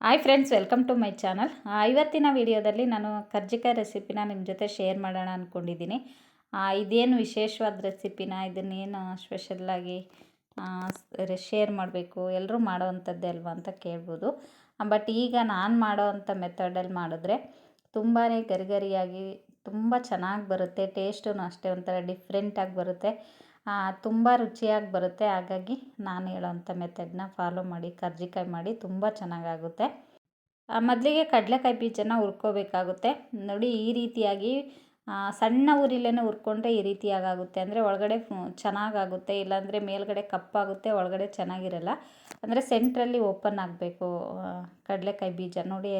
Hi friends welcome to my channel ಇವತ್ತಿನ ವಿಡಿಯೋದಲ್ಲಿ ನಾನು ಕರ್ಜಿಕಾಯಿ ರೆಸಿಪಿನ ನಿಮ್ಮ ಜೊತೆ ಶೇರ್ ಮಾಡೋಣ ಅಂದ್ಕೊಂಡಿದ್ದೀನಿ ಇದೇನು ವಿಶೇಷವಾದ ರೆಸಿಪಿನ ಇದನ್ನೇನು ಸ್ಪೆಷಲ್ಲಾಗಿ ಶೇರ್ ಮಾಡಬೇಕು? ಎಲ್ಲರೂ ಮಾಡೋವಂಥದ್ದೇ ಅಲ್ವಾ ಅಂತ ಕೇಳ್ಬೋದು. ಬಟ್ ಈಗ ನಾನು ಮಾಡೋ ಅಂಥ ಮೆಥಡಲ್ಲಿ ಮಾಡಿದ್ರೆ ತುಂಬಾ ಗರಿಗರಿಯಾಗಿ, ತುಂಬ ಚೆನ್ನಾಗಿ ಬರುತ್ತೆ ಟೇಸ್ಟೂ ಅಷ್ಟೇ ಒಂಥರ ಡಿಫ್ರೆಂಟಾಗಿ ಬರುತ್ತೆ. ತುಂಬ ರುಚಿಯಾಗಿ ಬರುತ್ತೆ. ಹಾಗಾಗಿ ನಾನು ಹೇಳೋವಂಥ ಮೆಥಡ್ನ ಫಾಲೋ ಮಾಡಿ, ಕರ್ಜಿಕಾಯಿ ಮಾಡಿ ತುಂಬ ಚೆನ್ನಾಗಾಗುತ್ತೆ. ಮೊದಲಿಗೆ ಕಡಲೆಕಾಯಿ ಬೀಜನ ಹುರ್ಕೋಬೇಕಾಗುತ್ತೆ. ನೋಡಿ, ಈ ರೀತಿಯಾಗಿ ಸಣ್ಣ ಉರಿಲೇ ಹುರ್ಕೊಂಡ್ರೆ ಈ ರೀತಿಯಾಗುತ್ತೆ ಅಂದರೆ ಒಳಗಡೆ ಚೆನ್ನಾಗಾಗುತ್ತೆ. ಇಲ್ಲಾಂದರೆ ಮೇಲ್ಗಡೆ ಕಪ್ಪಾಗುತ್ತೆ, ಒಳಗಡೆ ಚೆನ್ನಾಗಿರಲ್ಲ. ಅಂದರೆ ಸೆಂಟ್ರಲ್ಲಿ ಓಪನ್ ಆಗಬೇಕು ಕಡಲೆಕಾಯಿ ಬೀಜ. ನೋಡಿ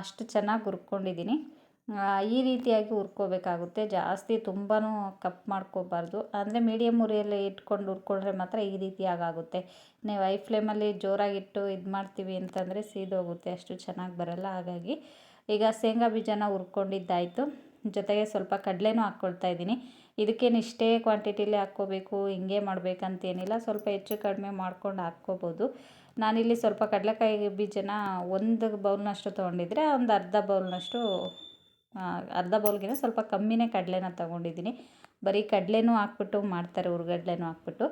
ಅಷ್ಟು ಚೆನ್ನಾಗಿ ಹುರ್ಕೊಂಡಿದ್ದೀನಿ. ಈ ರೀತಿಯಾಗಿ ಹುರ್ಕೋಬೇಕಾಗುತ್ತೆ. ಜಾಸ್ತಿ ತುಂಬಾ ಕಪ್ ಮಾಡ್ಕೋಬಾರ್ದು. ಅಂದರೆ ಮೀಡಿಯಮ್ ಉರಿಯಲ್ಲಿ ಇಟ್ಕೊಂಡು ಹುರ್ಕೊಂಡ್ರೆ ಮಾತ್ರ ಈ ರೀತಿಯಾಗುತ್ತೆ ನೀವು ಐ ಫ್ಲೇಮಲ್ಲಿ ಜೋರಾಗಿಟ್ಟು ಇದು ಮಾಡ್ತೀವಿ ಅಂತಂದರೆ ಸೀದೋಗುತ್ತೆ. ಅಷ್ಟು ಚೆನ್ನಾಗಿ ಬರಲ್ಲ. ಹಾಗಾಗಿ ಈಗ ಶೇಂಗಾ ಬೀಜನ ಹುರ್ಕೊಂಡಿದ್ದಾಯಿತು. ಜೊತೆಗೆ ಸ್ವಲ್ಪ ಕಡಲೆನೂ ಹಾಕ್ಕೊಳ್ತಾ ಇದ್ದೀನಿ. ಇದಕ್ಕೇನು ಇಷ್ಟೇ ಕ್ವಾಂಟಿಟಿಲಿ ಹಾಕ್ಕೋಬೇಕು, ಹಿಂಗೆ ಮಾಡಬೇಕಂತೇನಿಲ್ಲ. ಸ್ವಲ್ಪ ಹೆಚ್ಚು ಕಡಿಮೆ ಮಾಡ್ಕೊಂಡು ಹಾಕ್ಕೋಬೋದು. ನಾನಿಲ್ಲಿ ಸ್ವಲ್ಪ ಕಡಲೆಕಾಯಿ ಬೀಜನ ಒಂದು ಬೌಲ್ನಷ್ಟು ತೊಗೊಂಡಿದ್ರೆ ಒಂದು ಅರ್ಧ ಬೌಲ್ನಷ್ಟು ಅರ್ಧ ಬೌಲ್ಗಿಂತ ಸ್ವಲ್ಪ ಕಮ್ಮಿನೇ ಕಡಲೆನ ತೊಗೊಂಡಿದ್ದೀನಿ. ಬರೀ ಕಡಲೆನೂ ಹಾಕ್ಬಿಟ್ಟು ಮಾಡ್ತಾರೆ, ಹುರ್ಗಡ್ಲೆನೂ ಹಾಕ್ಬಿಟ್ಟು.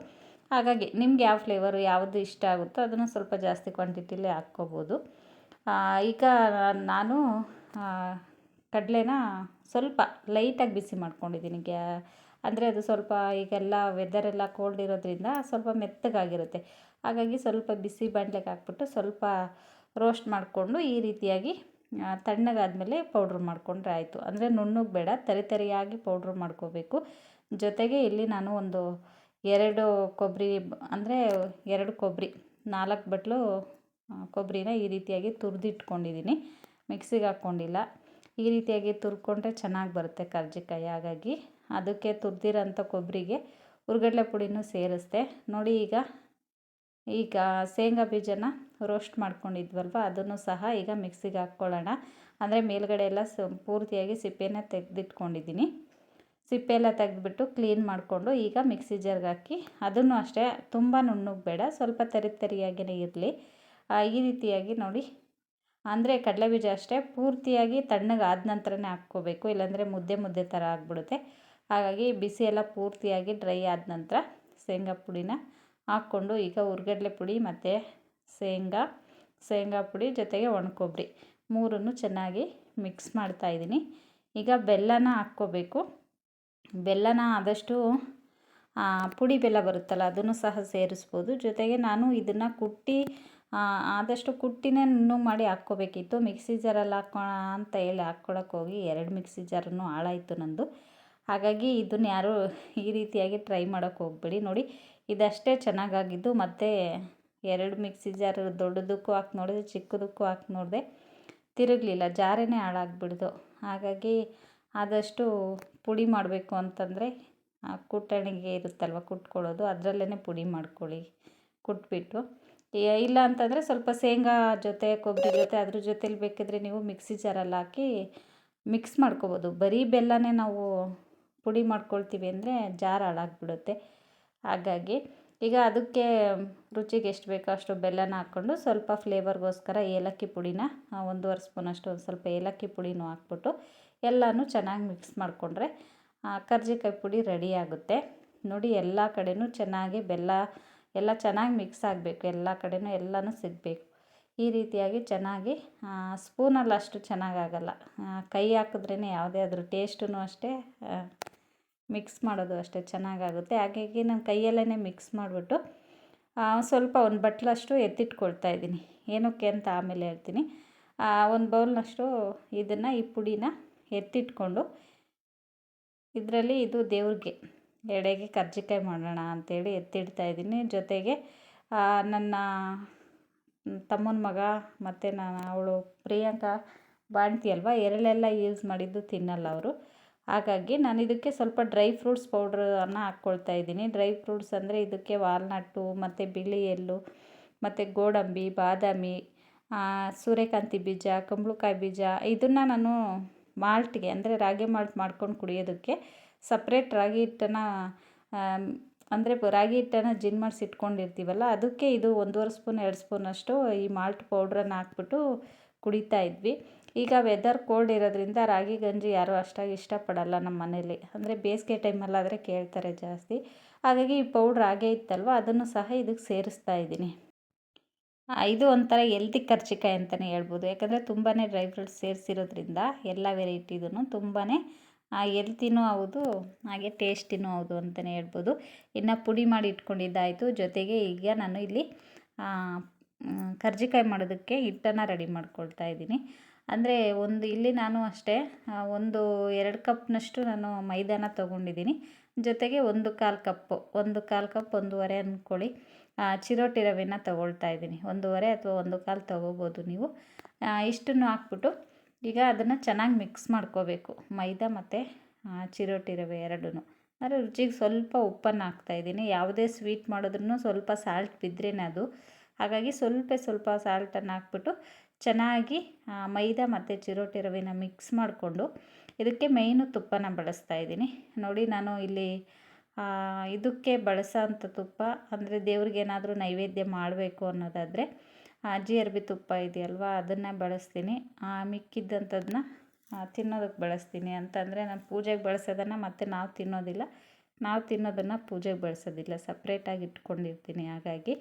ಹಾಗಾಗಿ ನಿಮ್ಗೆ ಯಾವ ಫ್ಲೇವರು ಯಾವುದು ಇಷ್ಟ ಆಗುತ್ತೋ ಅದನ್ನು ಸ್ವಲ್ಪ ಜಾಸ್ತಿ ಕ್ವಾಂಟಿಟಿಲಿ ಹಾಕ್ಕೋಬೋದು. ಈಗ ನಾನು ಕಡಲೆನ ಸ್ವಲ್ಪ ಲೈಟಾಗಿ ಬಿಸಿ ಮಾಡ್ಕೊಂಡಿದ್ದೀನಿ. ಗ್ಯಾ, ಅಂದರೆ ಅದು ಸ್ವಲ್ಪ ಈಗೆಲ್ಲ ವೆದರೆಲ್ಲ ಕೋಲ್ಡ್ ಇರೋದ್ರಿಂದ ಸ್ವಲ್ಪ ಮೆತ್ತಗಾಗಿರುತ್ತೆ. ಹಾಗಾಗಿ ಸ್ವಲ್ಪ ಬಿಸಿ ಬಾಣಲೆಗೆ ಹಾಕ್ಬಿಟ್ಟು ಸ್ವಲ್ಪ ರೋಸ್ಟ್ ಮಾಡಿಕೊಂಡು ಈ ರೀತಿಯಾಗಿ ತಣ್ಣಗಾದಮೇಲೆ ಪೌಡ್ರ್ ಮಾಡಿಕೊಂಡ್ರೆ ಆಯಿತು. ಅಂದರೆ ನುಣ್ಣಗೆ ಬೇಡ, ತರಿ ತರಿಯಾಗಿ ಪೌಡ್ರ್ ಮಾಡ್ಕೋಬೇಕು. ಜೊತೆಗೆ ಇಲ್ಲಿ ನಾನು ಒಂದು ಎರಡು ಕೊಬ್ಬರಿ, ಅಂದರೆ ಎರಡು ಕೊಬ್ಬರಿ, ನಾಲ್ಕು ಬಟ್ಲು ಕೊಬ್ಬರಿನ ಈ ರೀತಿಯಾಗಿ ತುರಿದಿಟ್ಕೊಂಡಿದ್ದೀನಿ. ಮಿಕ್ಸಿಗೆ ಹಾಕ್ಕೊಂಡಿಲ್ಲ. ಈ ರೀತಿಯಾಗಿ ತುರ್ಕೊಂಡ್ರೆ ಚೆನ್ನಾಗಿ ಬರುತ್ತೆ ಕರ್ಜಿಕಾಯಿ. ಹಾಗಾಗಿ ಅದಕ್ಕೆ ತುರಿದಿರೋಂಥ ಕೊಬ್ಬರಿಗೆ ಉರ್ಗಡ್ಲೆ ಪುಡಿನೂ ಸೇರಿಸ್ದೆ. ನೋಡಿ ಈಗ ಈಗ ಶೇಂಗಾ ಬೀಜನ ರೋಸ್ಟ್ ಮಾಡ್ಕೊಂಡಿದ್ವಲ್ವ, ಅದನ್ನು ಸಹ ಈಗ ಮಿಕ್ಸಿಗೆ ಹಾಕ್ಕೊಳ್ಳೋಣ. ಅಂದರೆ ಮೇಲುಗಡೆ ಎಲ್ಲ ಸ, ಪೂರ್ತಿಯಾಗಿ ಸಿಪ್ಪೆನ ತೆಗೆದಿಟ್ಕೊಂಡಿದ್ದೀನಿ. ಸಿಪ್ಪೆ ಎಲ್ಲ ತೆಗೆದ್ಬಿಟ್ಟು ಕ್ಲೀನ್ ಮಾಡಿಕೊಂಡು ಈಗ ಮಿಕ್ಸಿ ಜಾರ್ಗೆ ಹಾಕಿ ಅದನ್ನು ಅಷ್ಟೇ, ತುಂಬ ನುಣ್ಣಗೆ ಸ್ವಲ್ಪ ತರಿ ತರಿಯಾಗಿಯೇ ಇರಲಿ. ಈ ರೀತಿಯಾಗಿ ನೋಡಿ. ಅಂದರೆ ಕಡಲೆಬೀಜ ಅಷ್ಟೇ, ಪೂರ್ತಿಯಾಗಿ ತಣ್ಣಗೆ ಆದ ನಂತರನೇ ಹಾಕ್ಕೋಬೇಕು, ಇಲ್ಲಾಂದರೆ ಮುದ್ದೆ ಮುದ್ದೆ ಥರ ಆಗಿಬಿಡುತ್ತೆ. ಹಾಗಾಗಿ ಬಿಸಿ ಎಲ್ಲ ಪೂರ್ತಿಯಾಗಿ ಡ್ರೈ ಆದ ನಂತರ ಶೇಂಗಾ ಪುಡಿನ ಹಾಕ್ಕೊಂಡು ಈಗ ಹುರ್ಗಡ್ಲೆ ಪುಡಿ ಮತ್ತು ಶೇಂಗಾ ಶೇಂಗಾ ಪುಡಿ ಜೊತೆಗೆ ಒಣಕೊಬ್ಬರಿ ಮೂರನ್ನು ಚೆನ್ನಾಗಿ ಮಿಕ್ಸ್ ಮಾಡ್ತಾಯಿದ್ದೀನಿ ಈಗ ಬೆಲ್ಲನ ಹಾಕ್ಕೋಬೇಕು. ಬೆಲ್ಲನ ಆದಷ್ಟು ಪುಡಿ ಬೆಲ್ಲ ಬರುತ್ತಲ್ಲ, ಅದನ್ನು ಸಹ ಸೇರಿಸ್ಬೋದು. ಜೊತೆಗೆ ನಾನು ಇದನ್ನು ಕುಟ್ಟಿ ಆದಷ್ಟು ಕುಟ್ಟಿನೇ ನುಣ್ಣು ಮಾಡಿ ಹಾಕ್ಕೋಬೇಕಿತ್ತು. ಮಿಕ್ಸಿ ಜಾರಲ್ಲಿ ಹಾಕೋಣ ಅಂತ ಹೇಳಿ ಹಾಕ್ಕೊಳಕ್ಕೆ ಹೋಗಿ ಎರಡು ಮಿಕ್ಸಿ ಜಾರನ್ನು ಹಾಳಾಯಿತು ನಂದು. ಹಾಗಾಗಿ ಇದನ್ನು ಯಾರೂ ಈ ರೀತಿಯಾಗಿ ಟ್ರೈ ಮಾಡೋಕ್ಕೆ ಹೋಗ್ಬೇಡಿ. ನೋಡಿ, ಇದಷ್ಟೇ ಚೆನ್ನಾಗಾಗಿದ್ದು, ಮತ್ತು ಎರಡು ಮಿಕ್ಸಿ ಜಾರ್ ದೊಡ್ಡದಕ್ಕೂ ಹಾಕಿ ನೋಡಿದೆ, ಚಿಕ್ಕದಕ್ಕೂ ಹಾಕಿ ನೋಡಿದೆ. ತಿರುಗಲಿಲ್ಲ, ಜಾರೇನೇ ಹಾಳಾಗ್ಬಿಡ್ದು. ಹಾಗಾಗಿ ಆದಷ್ಟು ಪುಡಿ ಮಾಡಬೇಕು ಅಂತಂದರೆ ಕುಟ್ಟಣಿಗೆ ಇರುತ್ತಲ್ವ, ಕುಟ್ಕೊಳ್ಳೋದು ಅದರಲ್ಲೇ ಪುಡಿ ಮಾಡ್ಕೊಳ್ಳಿ, ಕುಟ್ಬಿಟ್ಟು. ಇಲ್ಲ ಅಂತಂದರೆ ಸ್ವಲ್ಪ ಶೇಂಗಾ ಜೊತೆ, ಕೊಬ್ಬರಿ ಜೊತೆ, ಅದ್ರ ಜೊತೇಲಿ ಬೇಕಿದ್ರೆ ನೀವು ಮಿಕ್ಸಿ ಜಾರಲ್ಲಿ ಹಾಕಿ ಮಿಕ್ಸ್ ಮಾಡ್ಕೋಬೋದು. ಬರೀ ಬೆಲ್ಲನೇ ನಾವು ಪುಡಿ ಮಾಡ್ಕೊಳ್ತೀವಿ ಅಂದರೆ ಜಾರ್ ಹಾಳಾಗ್ಬಿಡುತ್ತೆ. ಹಾಗಾಗಿ ಈಗ ಅದಕ್ಕೆ ರುಚಿಗೆ ಎಷ್ಟು ಬೇಕೋ ಅಷ್ಟು ಬೆಲ್ಲನ ಹಾಕ್ಕೊಂಡು ಸ್ವಲ್ಪ ಫ್ಲೇವರ್ಗೋಸ್ಕರ ಏಲಕ್ಕಿ ಪುಡಿನ ಒಂದೂವರೆ ಸ್ಪೂನಷ್ಟು ಒಂದು ಸ್ವಲ್ಪ ಏಲಕ್ಕಿ ಪುಡಿನೂ ಹಾಕ್ಬಿಟ್ಟು ಎಲ್ಲನೂ ಚೆನ್ನಾಗಿ ಮಿಕ್ಸ್ ಮಾಡಿಕೊಂಡ್ರೆ ಕರ್ಜಿಕಾಯಿ ಪುಡಿ ರೆಡಿ ಆಗುತ್ತೆ. ನೋಡಿ, ಎಲ್ಲ ಕಡೆಯೂ ಚೆನ್ನಾಗಿ ಬೆಲ್ಲ, ಎಲ್ಲ ಚೆನ್ನಾಗಿ ಮಿಕ್ಸ್ ಆಗಬೇಕು. ಎಲ್ಲ ಕಡೆಯೂ ಎಲ್ಲನೂ ಸಿಗಬೇಕು. ಈ ರೀತಿಯಾಗಿ ಚೆನ್ನಾಗಿ ಸ್ಪೂನಲ್ಲಿ ಅಷ್ಟು ಚೆನ್ನಾಗಾಗಲ್ಲ ಕೈ ಹಾಕಿದ್ರೇ ಯಾವುದೇ ಅದ್ರ ಟೇಸ್ಟೂ ಅಷ್ಟೇ ಮಿಕ್ಸ್ ಮಾಡೋದು ಅಷ್ಟೇ ಚೆನ್ನಾಗಾಗುತ್ತೆ. ಹಾಗಾಗಿ ನಾನು ಕೈಯಲ್ಲೇ ಮಿಕ್ಸ್ ಮಾಡಿಬಿಟ್ಟು ಸ್ವಲ್ಪ ಒಂದು ಬಟ್ಲಷ್ಟು ಎತ್ತಿಟ್ಕೊಳ್ತಾ ಇದ್ದೀನಿ. ಏನಕ್ಕೆ ಅಂತ ಆಮೇಲೆ ಹೇಳ್ತೀನಿ. ಒಂದು ಬೌಲ್ನಷ್ಟು ಇದನ್ನು, ಈ ಪುಡಿನ ಎತ್ತಿಟ್ಕೊಂಡು, ಇದರಲ್ಲಿ ಇದು ದೇವ್ರಿಗೆ, ಎಡೆಗೆ ಕರ್ಜಿಕಾಯಿ ಮಾಡೋಣ ಅಂಥೇಳಿ ಎತ್ತಿಡ್ತಾ ಇದ್ದೀನಿ. ಜೊತೆಗೆ ನನ್ನ ತಮ್ಮನ ಮಗ ಮತ್ತು ನಾನು ಅವಳು ಪ್ರಿಯಾಂಕಾ ಬಾಣ್ತಿ ಅಲ್ವಾ, ಎರಳೆಲ್ಲ ಯೂಸ್ ಮಾಡಿದ್ದು ತಿನ್ನಲ್ಲ ಅವರು. ಹಾಗಾಗಿ ನಾನು ಇದಕ್ಕೆ ಸ್ವಲ್ಪ ಡ್ರೈ ಫ್ರೂಟ್ಸ್ ಪೌಡ್ರನ್ನು ಹಾಕ್ಕೊಳ್ತಾ ಇದ್ದೀನಿ. ಡ್ರೈ ಫ್ರೂಟ್ಸ್ ಅಂದರೆ ಇದಕ್ಕೆ ವಾಲ್ನಟ್ಟು, ಮತ್ತು ಬಿಳಿ ಎಳ್ಳು, ಮತ್ತು ಗೋಡಂಬಿ, ಬಾದಾಮಿ ಸೂರ್ಯಕಾಂತಿ ಬೀಜ, ಕುಂಬಳಕಾಯಿ ಬೀಜ, ಇದನ್ನು ನಾನು ಮಾಲ್ಟ್ಗೆ ಅಂದರೆ ರಾಗಿ ಮಾಲ್ಟ್ ಮಾಡ್ಕೊಂಡು ಕುಡಿಯೋದಕ್ಕೆ ಸಪ್ರೇಟ್ ರಾಗಿ ಹಿಟ್ಟನ್ನು ಅಂದರೆ ರಾಗಿ ಹಿಟ್ಟನ್ನು ಜಿನ್ ಮಾಡಿಸಿ ಇಟ್ಕೊಂಡಿರ್ತೀವಲ್ಲ, ಅದಕ್ಕೆ ಇದು ಒಂದೂವರೆ ಸ್ಪೂನ್, ಎರಡು ಸ್ಪೂನಷ್ಟು ಈ ಮಾಲ್ಟ್ ಪೌಡ್ರನ್ನು ಹಾಕ್ಬಿಟ್ಟು ಕುಡಿತಾ ಇದ್ವಿ. ಈಗ ವೆದರ್ ಕೋಲ್ಡ್ ಇರೋದ್ರಿಂದ ರಾಗಿ, ಗಂಜಿ ಯಾರೂ ಅಷ್ಟಾಗಿ ಇಷ್ಟಪಡಲ್ಲ ನಮ್ಮ ಮನೇಲಿ. ಅಂದರೆ ಬೇಸಿಗೆ ಟೈಮಲ್ಲಾದರೆ ಕೇಳ್ತಾರೆ ಜಾಸ್ತಿ. ಹಾಗಾಗಿ ಈ ಪೌಡ್ರ್ ಹಾಗೇ ಇತ್ತಲ್ವ, ಅದನ್ನು ಸಹ ಇದಕ್ಕೆ ಸೇರಿಸ್ತಾ ಇದ್ದೀನಿ. ಇದು ಒಂಥರ ಎಲ್ತಿ ಕರ್ಜಿಕಾಯಿ ಅಂತಲೇ ಹೇಳ್ಬೋದು. ಯಾಕಂದರೆ ತುಂಬಾ ಡ್ರೈ ಫ್ರೂಟ್ಸ್ ಸೇರಿಸಿರೋದ್ರಿಂದ ಎಲ್ಲ ವೆರೈಟಿದೂ ತುಂಬಾ ಎಲ್ತಿನೂ ಹೌದು, ಹಾಗೆ ಟೇಸ್ಟಿನೂ ಹೌದು ಅಂತಲೇ ಹೇಳ್ಬೋದು. ಇನ್ನು ಪುಡಿ ಮಾಡಿ ಇಟ್ಕೊಂಡಿದ್ದಾಯಿತು. ಜೊತೆಗೆ ಈಗ ನಾನು ಇಲ್ಲಿ ಕರ್ಜಿಕಾಯಿ ಮಾಡೋದಕ್ಕೆ ಹಿಟ್ಟನ್ನು ರೆಡಿ ಮಾಡ್ಕೊಳ್ತಾ ಇದ್ದೀನಿ. ಅಂದರೆ ಒಂದು ಇಲ್ಲಿ ನಾನು ಅಷ್ಟೇ ಒಂದು ಎರಡು ಕಪ್ನಷ್ಟು ನಾನು ಮೈದಾನ ತೊಗೊಂಡಿದ್ದೀನಿ. ಜೊತೆಗೆ ಒಂದು ಕಾಲು ಕಪ್ಪು ಒಂದು ಕಾಲು ಕಪ್ ಒಂದೂವರೆ ಅಂದ್ಕೊಳ್ಳಿ. ಚಿರೋಟಿ ರವೆನ ತೊಗೊಳ್ತಾ ಇದ್ದೀನಿ. ಒಂದೂವರೆ ಅಥವಾ ಒಂದು ಕಾಲು ತೊಗೋಬೋದು ನೀವು. ಇಷ್ಟನ್ನು ಹಾಕ್ಬಿಟ್ಟು ಈಗ ಅದನ್ನು ಚೆನ್ನಾಗಿ ಮಿಕ್ಸ್ ಮಾಡ್ಕೋಬೇಕು. ಮೈದಾ ಮತ್ತು ಚಿರೋಟಿ ರವೆ ಎರಡೂ ಅಂದರೆ ರುಚಿಗೆ ಸ್ವಲ್ಪ ಉಪ್ಪನ್ನು ಹಾಕ್ತಾಯಿದ್ದೀನಿ ಯಾವುದೇ ಸ್ವೀಟ್ ಮಾಡಿದ್ರೂ ಸ್ವಲ್ಪ ಸಾಲ್ಟ್ ಬಿದ್ದರೇನೆ ಅದು. ಹಾಗಾಗಿ ಸ್ವಲ್ಪ ಸ್ವಲ್ಪ ಸಾಲ್ಟನ್ನು ಹಾಕ್ಬಿಟ್ಟು ಚೆನ್ನಾಗಿ ಮೈದಾ ಮತ್ತು ಚಿರೋಟಿ ರವೆನ ಮಿಕ್ಸ್ ಮಾಡಿಕೊಂಡು ಇದಕ್ಕೆ ಮೇಯ್ನು ತುಪ್ಪನ ಬಳಸ್ತಾ ಇದ್ದೀನಿ. ನೋಡಿ ನಾನು ಇಲ್ಲಿ ಇದಕ್ಕೆ ಬಳಸೋ ಅಂಥ ತುಪ್ಪ, ಅಂದರೆ ದೇವ್ರಿಗೆ ಏನಾದರೂ ನೈವೇದ್ಯ ಮಾಡಬೇಕು ಅನ್ನೋದಾದರೆ ಅಜ್ಜಿ ಅರ್ಬಿ ತುಪ್ಪ ಇದೆಯಲ್ವ, ಅದನ್ನು ಬಳಸ್ತೀನಿ. ಮಿಕ್ಕಿದ್ದಂಥದನ್ನ ತಿನ್ನೋದಕ್ಕೆ ಬಳಸ್ತೀನಿ. ಅಂತಂದರೆ ನಾನು ಪೂಜೆಗೆ ಬಳಸೋದನ್ನು ಮತ್ತು ನಾವು ತಿನ್ನೋದಿಲ್ಲ. ನಾವು ತಿನ್ನೋದನ್ನು ಪೂಜೆಗೆ ಬಳಸೋದಿಲ್ಲ. ಸಪ್ರೇಟಾಗಿ ಇಟ್ಕೊಂಡಿರ್ತೀನಿ. ಹಾಗಾಗಿ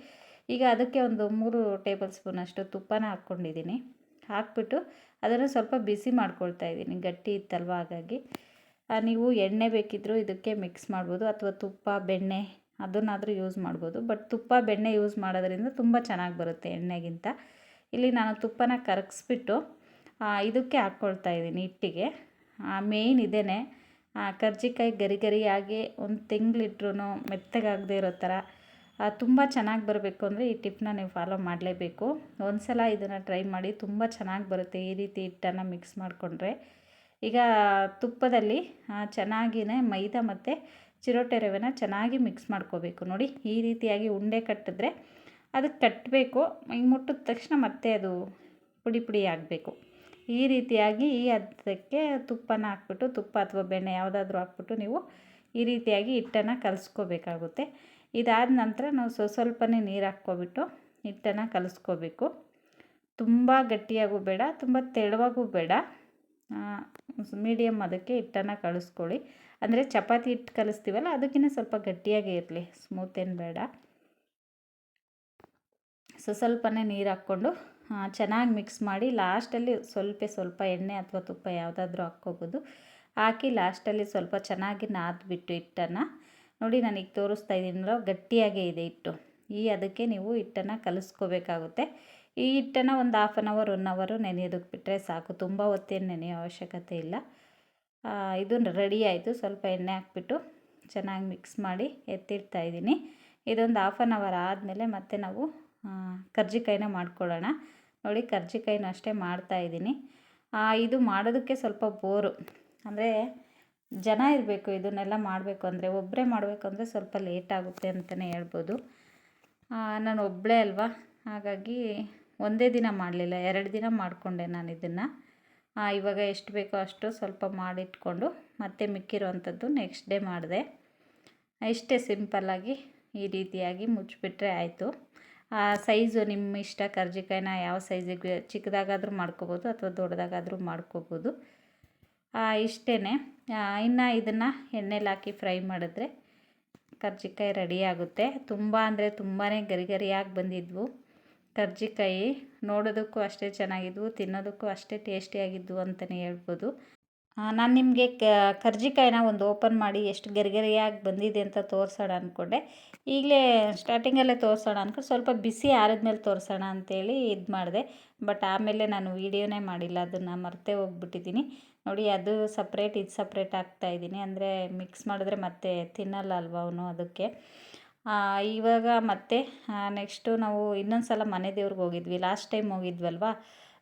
ಈಗ ಅದಕ್ಕೆ ಒಂದು ಮೂರು ಟೇಬಲ್ ಸ್ಪೂನಷ್ಟು ತುಪ್ಪನ ಹಾಕ್ಕೊಂಡಿದ್ದೀನಿ. ಹಾಕ್ಬಿಟ್ಟು ಅದನ್ನು ಸ್ವಲ್ಪ ಬಿಸಿ ಮಾಡ್ಕೊಳ್ತಾ ಇದ್ದೀನಿ, ಗಟ್ಟಿ ಇತ್ತಲ್ವ ಹಾಗಾಗಿ. ನೀವು ಎಣ್ಣೆ ಬೇಕಿದ್ದರೂ ಇದಕ್ಕೆ ಮಿಕ್ಸ್ ಮಾಡ್ಬೋದು, ಅಥವಾ ತುಪ್ಪ, ಬೆಣ್ಣೆ, ಅದನ್ನಾದರೂ ಯೂಸ್ ಮಾಡ್ಬೋದು. ಬಟ್ ತುಪ್ಪ, ಬೆಣ್ಣೆ ಯೂಸ್ ಮಾಡೋದ್ರಿಂದ ತುಂಬ ಚೆನ್ನಾಗಿ ಬರುತ್ತೆ ಎಣ್ಣೆಗಿಂತ. ಇಲ್ಲಿ ನಾನು ತುಪ್ಪನ ಕರಗಿಸ್ಬಿಟ್ಟು ಇದಕ್ಕೆ ಹಾಕ್ಕೊಳ್ತಾ ಇದ್ದೀನಿ ಹಿಟ್ಟಿಗೆ. ಮೇಯ್ನ್ ಇದೇ ಕರ್ಜಿಕಾಯಿ ಗರಿ ಗರಿಯಾಗಿ ಒಂದು ತಿಂಗಳಿಟ್ರೂ ಮೆತ್ತಗಾಗದೇ ಇರೋ ಥರ ತುಂಬ ಚೆನ್ನಾಗಿ ಬರಬೇಕು ಅಂದರೆ ಈ ಟಿಪ್ನ ನೀವು ಫಾಲೋ ಮಾಡಲೇಬೇಕು. ಒಂದು ಸಲ ಇದನ್ನು ಟ್ರೈ ಮಾಡಿ ತುಂಬ ಚೆನ್ನಾಗಿ ಬರುತ್ತೆ ಈ ರೀತಿ ಹಿಟ್ಟನ್ನು ಮಿಕ್ಸ್ ಮಾಡಿಕೊಂಡ್ರೆ. ಈಗ ತುಪ್ಪದಲ್ಲಿ ಚೆನ್ನಾಗಿಯೇ ಮೈದಾ ಮತ್ತು ಚಿರೋಟೆ ರವೆನ ಚೆನ್ನಾಗಿ ಮಿಕ್ಸ್ ಮಾಡ್ಕೋಬೇಕು ನೋಡಿ. ಈ ರೀತಿಯಾಗಿ ಉಂಡೆ ಕಟ್ಟಿದ್ರೆ ಅದಕ್ಕೆ ಕಟ್ಟಬೇಕು ಹಿಂಗೆ ಮುಟ್ಟಿದ ತಕ್ಷಣ ಮತ್ತೆ ಅದು ಪುಡಿ ಪುಡಿ ಆಗಬೇಕು. ಈ ರೀತಿಯಾಗಿ ಈ ಅದಕ್ಕೆ ತುಪ್ಪನ ಹಾಕ್ಬಿಟ್ಟು, ತುಪ್ಪ ಅಥವಾ ಬೆಣ್ಣೆ ಯಾವುದಾದ್ರೂ ಹಾಕ್ಬಿಟ್ಟು ನೀವು ಈ ರೀತಿಯಾಗಿ ಹಿಟ್ಟನ್ನು ಕಲಿಸ್ಕೋಬೇಕಾಗುತ್ತೆ. ಇದಾದ ನಂತರ ನಾವು ಸ್ವ ಸ್ವಲ್ಪನೇ ನೀರು ಹಾಕ್ಕೊಬಿಟ್ಟು ಹಿಟ್ಟನ್ನು ಕಲಿಸ್ಕೋಬೇಕು. ತುಂಬ ಗಟ್ಟಿಯಾಗೂ ಬೇಡ, ತುಂಬ ತೆಳುವಾಗೂ ಬೇಡ. ಮೀಡಿಯಮ್ ಅದಕ್ಕೆ ಹಿಟ್ಟನ್ನು ಕಳಿಸ್ಕೊಳ್ಳಿ ಅಂದರೆ ಚಪಾತಿ ಹಿಟ್ಟು ಕಲಿಸ್ತೀವಲ್ಲ ಅದಕ್ಕಿಂತ ಸ್ವಲ್ಪ ಗಟ್ಟಿಯಾಗೇ ಇರಲಿ, ಸ್ಮೂತ್ ಏನು ಬೇಡ. ಸೊ, ಸ್ವಲ್ಪನೇ ನೀರು ಹಾಕ್ಕೊಂಡು ಚೆನ್ನಾಗಿ ಮಿಕ್ಸ್ ಮಾಡಿ ಲಾಸ್ಟಲ್ಲಿ ಸ್ವಲ್ಪ ಸ್ವಲ್ಪ ಎಣ್ಣೆ ಅಥವಾ ತುಪ್ಪ ಯಾವುದಾದ್ರೂ ಹಾಕ್ಕೋಬೋದು. ಹಾಕಿ ಲಾಸ್ಟಲ್ಲಿ ಸ್ವಲ್ಪ ಚೆನ್ನಾಗಿ ನಾದ್ಬಿಟ್ಟು ಹಿಟ್ಟನ್ನು. ನೋಡಿ ನನಗೆ ತೋರಿಸ್ತಾ ಇದ್ದೀನಲ್ಲ ಗಟ್ಟಿಯಾಗೇ ಇದೆ ಹಿಟ್ಟು. ಈ ಅದಕ್ಕೆ ನೀವು ಹಿಟ್ಟನ್ನು ಕಲಿಸ್ಕೋಬೇಕಾಗುತ್ತೆ. ಈ ಹಿಟ್ಟನ್ನು ಒಂದು ಹಾಫ್ ಆನ್ ಅವರ್ ಒನ್ ಅವರು ನೆನೆಯೋದಕ್ಕೆ ಬಿಟ್ಟರೆ ಸಾಕು. ತುಂಬ ಹೊತ್ತೇನು ನೆನೆಯೋ ಅವಶ್ಯಕತೆ ಇಲ್ಲ. ಇದು ರೆಡಿ ಆಯಿತು. ಸ್ವಲ್ಪ ಎಣ್ಣೆ ಹಾಕ್ಬಿಟ್ಟು ಚೆನ್ನಾಗಿ ಮಿಕ್ಸ್ ಮಾಡಿ ಎತ್ತಿಡ್ತಾ ಇದ್ದೀನಿ. ಇದೊಂದು ಹಾಫ್ ಆನ್ ಅವರ್ ಆದಮೇಲೆ ಮತ್ತೆ ನಾವು ಕರ್ಜಿಕಾಯಿನ ಮಾಡ್ಕೊಳ್ಳೋಣ. ನೋಡಿ, ಕರ್ಜಿಕಾಯಿನೂ ಅಷ್ಟೇ ಮಾಡ್ತಾ ಇದ್ದೀನಿ. ಇದು ಮಾಡೋದಕ್ಕೆ ಸ್ವಲ್ಪ ಬೋರು ಅಂದರೆ ಜನ ಇರಬೇಕು, ಇದನ್ನೆಲ್ಲ ಮಾಡಬೇಕು ಅಂದರೆ ಒಬ್ಬರೇ ಮಾಡಬೇಕು ಅಂದರೆ ಸ್ವಲ್ಪ ಲೇಟ್ ಆಗುತ್ತೆ ಅಂತಲೇ ಹೇಳ್ಬೋದು. ನಾನು ಒಬ್ಬಳೇ ಅಲ್ವಾ? ಹಾಗಾಗಿ ಒಂದೇ ದಿನ ಮಾಡಲಿಲ್ಲ, ಎರಡು ದಿನ ಮಾಡಿಕೊಂಡೆ ನಾನು ಇದನ್ನು. ಇವಾಗ ಎಷ್ಟು ಬೇಕೋ ಅಷ್ಟು ಸ್ವಲ್ಪ ಮಾಡಿಟ್ಕೊಂಡು ಮತ್ತೆ ಮಿಕ್ಕಿರುವಂಥದ್ದು ನೆಕ್ಸ್ಟ್ ಡೇ ಮಾಡಿದೆ. ಇಷ್ಟೇ ಸಿಂಪಲ್ಲಾಗಿ ಈ ರೀತಿಯಾಗಿ ಮುಚ್ಚಿಬಿಟ್ರೆ ಆಯಿತು. ಸೈಜು ನಿಮ್ಮ ಇಷ್ಟ, ಕರ್ಜಿಕಾಯಿನ ಯಾವ ಸೈಜಿಗೆ ಚಿಕ್ಕದಾಗಾದರೂ ಮಾಡ್ಕೋಬೋದು ಅಥವಾ ದೊಡ್ಡದಾಗಾದರೂ ಮಾಡ್ಕೋಬೋದು. ಇಷ್ಟೇ ಇನ್ನು ಇದನ್ನು ಎಣ್ಣೆಲಿ ಹಾಕಿ ಫ್ರೈ ಮಾಡಿದ್ರೆ ಕರ್ಜಿಕಾಯಿ ರೆಡಿ ಆಗುತ್ತೆ. ತುಂಬ ಅಂದರೆ ತುಂಬಾ ಗರಿ ಗರಿಯಾಗಿ ಬಂದಿದ್ವು. ಕರ್ಜಿಕಾಯಿ ನೋಡೋದಕ್ಕೂ ಅಷ್ಟೇ ಚೆನ್ನಾಗಿದ್ವು, ತಿನ್ನೋದಕ್ಕೂ ಅಷ್ಟೇ ಟೇಸ್ಟಿಯಾಗಿದ್ವು ಅಂತಲೇ ಹೇಳ್ಬೋದು. ನಾನು ನಿಮಗೆ ಕರ್ಜಿಕಾಯಿನ ಒಂದು ಓಪನ್ ಮಾಡಿ ಎಷ್ಟು ಗರಿಗರಿಯಾಗಿ ಬಂದಿದೆ ಅಂತ ತೋರಿಸೋಣ ಅಂದ್ಕೊಂಡೆ ಈಗಲೇ ಸ್ಟಾರ್ಟಿಂಗಲ್ಲೇ ತೋರಿಸೋಣ ಅಂದ್ಕೊಂಡು ಸ್ವಲ್ಪ ಬಿಸಿ ಆರಿದ್ಮೇಲೆ ತೋರಿಸೋಣ ಅಂತೇಳಿ ಇದು ಮಾಡಿದೆ. ಬಟ್ ಆಮೇಲೆ ನಾನು ವೀಡಿಯೋನೇ ಮಾಡಿಲ್ಲ. ಅದನ್ನು ಮರ್ತೇ ಹೋಗ್ಬಿಟ್ಟಿದ್ದೀನಿ ನೋಡಿ, ಅದು ಸಪ್ರೇಟ್ ಇದು ಸಪ್ರೇಟ್ ಹಾಕ್ತಾಯಿದ್ದೀನಿ ಅಂದರೆ ಮಿಕ್ಸ್ ಮಾಡಿದ್ರೆ ಮತ್ತೆ ತಿನ್ನಲ್ಲ ಅಲ್ವ ಅವನು ಅದಕ್ಕೆ. ಇವಾಗ ಮತ್ತೆ ನೆಕ್ಸ್ಟು ನಾವು ಇನ್ನೊಂದು ಸಲ ಮನೆ ದೇವ್ರಿಗೆ ಹೋಗಿದ್ವಿ. ಲಾಸ್ಟ್ ಟೈಮ್ ಹೋಗಿದ್ವಲ್ವ?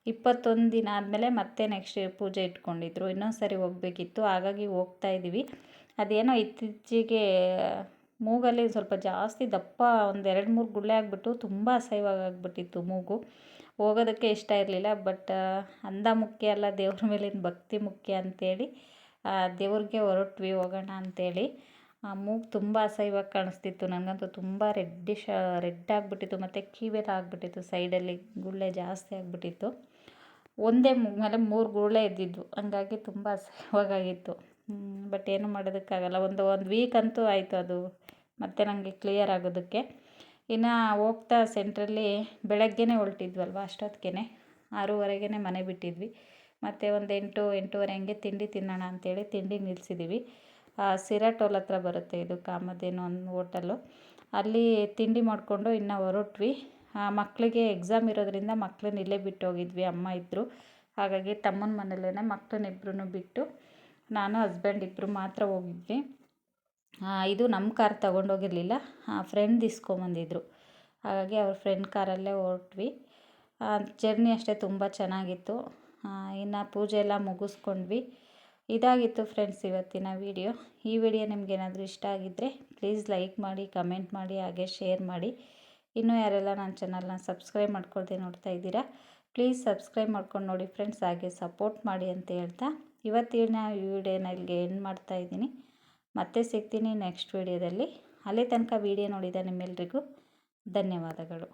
ಇಪ್ಪತ್ತೊಂದು ದಿನ ಆದಮೇಲೆ ಮತ್ತೆ ನೆಕ್ಸ್ಟ್ ಪೂಜೆ ಇಟ್ಕೊಂಡಿದ್ರು. ಇನ್ನೊಂದು ಸರಿ ಹೋಗಬೇಕಿತ್ತು. ಹಾಗಾಗಿ ಹೋಗ್ತಾ ಇದ್ದೀವಿ ಅದೇನೋ ಇತ್ತೀಚೆಗೆ ಮೂಗಲ್ಲಿ ಸ್ವಲ್ಪ ಜಾಸ್ತಿ ದಪ್ಪ ಒಂದು ಎರಡು ಮೂರು ಗುಳ್ಳೆ ಆಗಿಬಿಟ್ಟು ತುಂಬ ಅಸಹ್ಯವಾಗಿಬಿಟ್ಟಿತ್ತು ಮೂಗು. ಹೋಗೋದಕ್ಕೆ ಇಷ್ಟ ಇರಲಿಲ್ಲ ಬಟ್ ಅಂದ ಮುಖ್ಯ ಅಲ್ಲ, ದೇವ್ರ ಮೇಲಿನ ಭಕ್ತಿ ಮುಖ್ಯ ಅಂಥೇಳಿ ದೇವ್ರಿಗೆ ಹೊರಟ್ವಿ, ಹೋಗೋಣ ಅಂಥೇಳಿ ಆ, ಮೂಗು ತುಂಬ ಅಸಹ್ಯವಾಗಿ ಕಾಣಿಸ್ತಿತ್ತು. ನನಗಂತೂ ತುಂಬ ರೆಡ್ಡಿಶ್ ರೆಡ್ ಆಗಿಬಿಟ್ಟಿತ್ತು. ಮತ್ತು ಕಿವಿಯೆಲ್ಲ ಆಗಿಬಿಟ್ಟಿತ್ತು. ಸೈಡಲ್ಲಿ ಗುಳ್ಳೆ ಜಾಸ್ತಿ ಆಗಿಬಿಟ್ಟಿತ್ತು. ಒಂದೇ ಮೇಲೆ ಮೂರು ಗುಳ್ಳೆ ಇದ್ದಿದ್ದು. ಹಂಗಾಗಿ ತುಂಬ ಅಸಹ್ಯವಾಗಿತ್ತು ಬಟ್ ಏನು ಮಾಡೋದಕ್ಕಾಗಲ್ಲ. ಒಂದು ಒಂದು ವೀಕ್ ಅಂತೂ ಆಯಿತು ಅದು. ಮತ್ತೆ ನನಗೆ ಕ್ಲಿಯರ್ ಆಗೋದಕ್ಕೆ. ಇನ್ನು ಹೋಗ್ತಾ ಸೆಂಟ್ರಲ್ಲಿ ಬೆಳಗ್ಗೆನೇ ಹೊರಟಿದ್ವಲ್ವ ಅಷ್ಟೊತ್ತಿಗೆ ಆರೂವರೆಗೆ ಮನೆ ಬಿಟ್ಟಿದ್ವಿ. ಮತ್ತು ಒಂದು ಎಂಟು, ಎಂಟೂವರೆ ಹಂಗೆ ತಿಂಡಿ ತಿನ್ನೋಣ ಅಂತೇಳಿ ತಿಂಡಿ ನಿಲ್ಲಿಸಿದ್ದೀವಿ ಸಿರಾಟೋಲ್ ಹತ್ರ ಬರುತ್ತೆ ಇದು ಕಾಮಧೇನು ಒಂದು ಹೋಟೆಲು ಅಲ್ಲಿ ತಿಂಡಿ ಮಾಡಿಕೊಂಡು ಇನ್ನು ಹೊರಟ್ವಿ. ಮಕ್ಕಳಿಗೆ ಎಕ್ಸಾಮ್ ಇರೋದರಿಂದ ಮಕ್ಳನ್ನ ಇಲ್ಲೇ ಬಿಟ್ಟು ಹೋಗಿದ್ವಿ ಅಮ್ಮ ಇದ್ದರು ಹಾಗಾಗಿ ತಮ್ಮನ ಮನೇಲೇ ಮಕ್ಕಳನ್ನಿಬ್ರು ಬಿಟ್ಟು ನಾನು ಹಸ್ಬೆಂಡ್ ಇಬ್ಬರು ಮಾತ್ರ ಹೋಗಿದ್ವಿ. ಇದು ನಮ್ಮ ಕಾರ್ ತಗೊಂಡೋಗಿರಲಿಲ್ಲ ಫ್ರೆಂಡ್ ಇಸ್ಕೊಂಬಂದಿದ್ರು. ಹಾಗಾಗಿ ಅವ್ರ ಫ್ರೆಂಡ್ ಕಾರಲ್ಲೇ ಹೊರಟ್ವಿ. ಜರ್ನಿ ಅಷ್ಟೇ ತುಂಬ ಚೆನ್ನಾಗಿತ್ತು. ಇನ್ನು ಪೂಜೆ ಎಲ್ಲ ಮುಗಿಸ್ಕೊಂಡ್ವಿ. ಇದಾಗಿತ್ತು ಫ್ರೆಂಡ್ಸ್ ಇವತ್ತಿನ ವಿಡಿಯೋ ಈ ವಿಡಿಯೋ ನಿಮಗೇನಾದರೂ ಇಷ್ಟ ಆಗಿದ್ದರೆ ಪ್ಲೀಸ್ ಲೈಕ್ ಮಾಡಿ ಕಮೆಂಟ್ ಮಾಡಿ, ಹಾಗೆ ಶೇರ್ ಮಾಡಿ. ಇನ್ನೂ ಯಾರೆಲ್ಲ ನನ್ನ ಚಾನಲ್ನ ಸಬ್ಸ್ಕ್ರೈಬ್ ಮಾಡ್ಕೊಳ್ದೆ ನೋಡ್ತಾ ಇದ್ದೀರಾ, ಪ್ಲೀಸ್ ಸಬ್ಸ್ಕ್ರೈಬ್ ಮಾಡ್ಕೊಂಡು ನೋಡಿ ಫ್ರೆಂಡ್ಸ್, ಹಾಗೆ ಸಪೋರ್ಟ್ ಮಾಡಿ ಅಂತ ಹೇಳ್ತಾ ಇವತ್ತಿನ ವಿಡಿಯೋನ ಇಲ್ಲಿಗೆ ಎಂಡ್ ಮಾಡ್ತಾ ಇದ್ದೀನಿ. ಮತ್ತೆ ಸಿಗ್ತೀನಿ ನೆಕ್ಸ್ಟ್ ವಿಡಿಯೋದಲ್ಲಿ. ಅಲ್ಲಿ ತನಕ ವಿಡಿಯೋ ನೋಡಿದ ನಿಮ್ಮೆಲ್ರಿಗೂ ಧನ್ಯವಾದಗಳು.